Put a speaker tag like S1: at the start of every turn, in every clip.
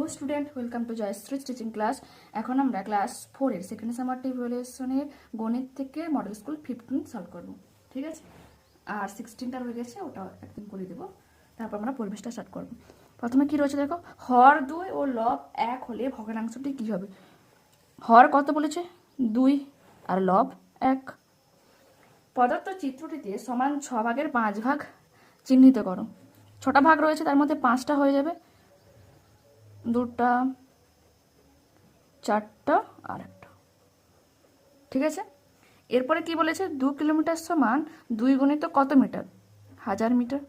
S1: Hello student welcome to Jayashree teaching class এখন আমরা class ফোরের সেকেন্ড সামার ইভ্যালুয়েশনের গণিত থেকে মডেল স্কুল ফিফটিন সলভ করব। ঠিক আছে? আর সিক্সটিনটা রয়ে গেছে, ওটা একদিন করে দেবো। তারপর আমরা পরিবেশটা স্টার্ট করব। প্রথমে কি রয়েছে দেখো? হর, দুই ও লব এক হলে ভগ্নাংশটি কি হবে? হর কত বলেছে? দুই। আর লব এক। প্রদত্ত চিত্রটিতে সমান ছ ভাগের পাঁচ ভাগ চিহ্নিত করো। ছটা ভাগ রয়েছে, তার মধ্যে পাঁচটা হয়ে যাবে। দুটা, চারটা আর একটা। ঠিক আছে? এরপরে কি বলেছে? দু কিলোমিটার সমান দুই গণিত কত মিটার? হাজার মিটার।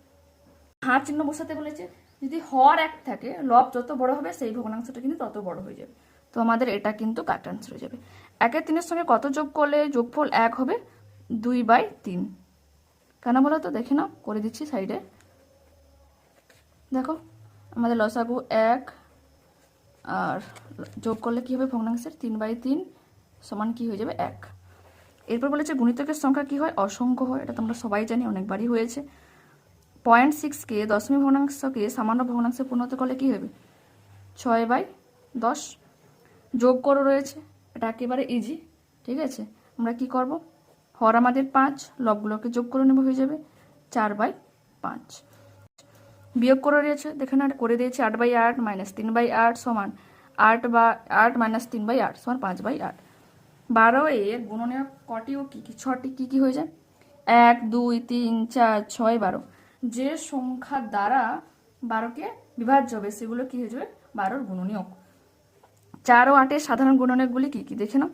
S1: হাত চিহ্ন বসাতে বলেছে, যদি হর এক থাকে, লব যত বড় হবে, সেই ভগ্নাংশটা কিন্তু তত বড় হয়ে যাবে। তো আমাদের এটা কিন্তু কাট আনসার হয়ে যাবে। একের তিনের সঙ্গে কত যোগ করলে যোগফল এক হবে? দুই বাই তিন। কেন বলো তো? দেখে নাও, করে দিচ্ছি সাইডে দেখো, আমাদের লসাগু এক আর যোগ করলে কি হবে ভগ্নাংশের? তিন বাই তিন সমান কি হয়ে যাবে? এক। এরপর বলেছে গুণিতকের সংখ্যা কি হয়? অসংখ্য হয়। এটা তোমরা সবাই জানি, অনেকবারই হয়েছে। পয়েন্ট সিক্সকে দশমী ভগ্নাংশকে সামান্য ভগ্নাংশে পরিণত করলে কি হবে? ছয় বাই দশ। যোগ করো রয়েছে। এটা একেবারে ইজি ঠিক আছে? আমরা কি করব? হর আমাদের পাঁচ, লবগুলোকে যোগ করে নেব হয়ে যাবে চার বাই পাঁচ। বিয়োগ করে রয়েছে দেখে না করে দিয়েছে আট বাই আট মাইনাস তিন বাই আট সমান আট বা আট মাইনাস তিন বাই আট সমান পাঁচ বাই আট। বারো এর গুণনীয় কটি ও কী কী? ছটি কী কী হয়ে যায় এক, দুই, তিন, চার, ছয়, বারো। যে সংখ্যা দ্বারা বারোকে বিভাজ্য হবে, সেগুলো কী হয়ে যাবে? বারোর গুণনীয়ক। চার ও আটের সাধারণ গুণনীয়কগুলি কী কী? দেখে নাও।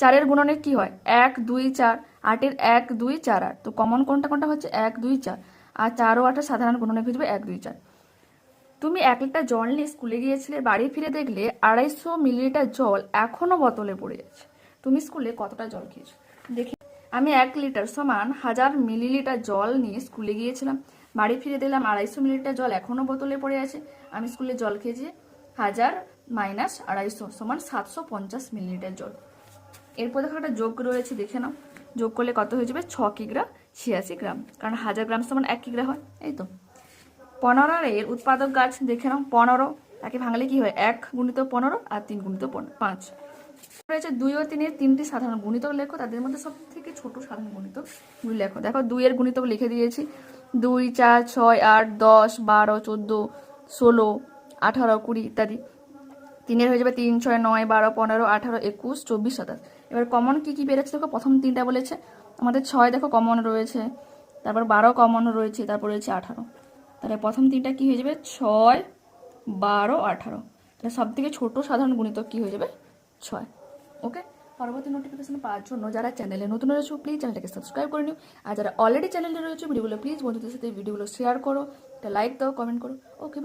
S1: চারের গুণনীয়ক কী হয়? এক, দুই, চার। আটের এক, দুই, চার, আট। তো কমন কোনটা কোনটা হচ্ছে? এক, দুই, চার। আর চার ও সাধারণ হয়ে যাবে এক, দুই, চার। তুমি এক লিটার জল নিয়ে স্কুলে গিয়েছিলে, বাড়ি ফিরে দেখলে আড়াইশো মিলিলিটার জল এখনও বোতলে পড়ে যাচ্ছে। তুমি স্কুলে কতটা জল খেয়েছো? দেখি। আমি এক লিটার সমান হাজার মিলিলিটার জল নিয়ে স্কুলে গিয়েছিলাম। বাড়ি ফিরে দিলাম আড়াইশো মিলিলিটার জল এখনও বোতলে পড়ে আছে। আমি স্কুলে জল খেয়েছি হাজার মাইনাস আড়াইশো সমান সাতশো পঞ্চাশ মিলিলিটার জল। এরপর দেখো একটা যোগ রয়েছে, দেখে নাও। যোগ করলে কত হয়ে যাবে? ছ কিগ্রা ছিয়াশি গ্রাম। কারণ হাজার গ্রাম সমান এক কিগ্রা হয়। এই তো। পনেরো এর উৎপাদক গাছ দেখে নাও। পনেরো। তাকে ভাঙলে কি হয়? এক গুণিত পনেরো আর তিন গুণিত পাঁচ। রয়েছে দুই ও তিনের তিনটি সাধারণ গুণিতক লেখো। তাদের মধ্যে সব থেকে ছোট সাধারণ গুণিতক লেখো। দেখো, দুইয়ের গুণিতক লিখে দিয়েছি। দুই, চার, ছয়, আট, দশ, বারো, চোদ্দ, ষোলো, আঠারো, কুড়ি ইত্যাদি। তিনের হয়ে যাবে তিন, ছয়, নয়, বারো, পনেরো, আঠারো, একুশ, চব্বিশ, সাতাশ। এবার কমন কি কি বেড়েছে দেখো প্রথম তিনটা বলেছে। আমাদের ছয় দেখো কমন রয়েছে। তারপর বারো কমন রয়েছে, তারপর রয়েছে আঠারো। তাহলে প্রথম তিনটা কি হয়ে যাবে? ছয়, বারো, আঠারো। তাহলে সব থেকে ছোটো সাধারণ গুণিতক কি হয়ে যাবে? ছয়। ওকে পরবর্তী নোটিফিকেশন পাওয়ার জন্য যারা চ্যানেলে নতুন রয়েছে প্লিজ চ্যানেলটাকে সাবস্ক্রাইব করে নিও। আর যারা অলরেডি চ্যানেলে রয়েছে ভিডিওগুলো প্লিজ বন্ধুদের সাথে ভিডিওগুলো শেয়ার করো। একটা লাইক দাও কমেন্ট করো। ওকে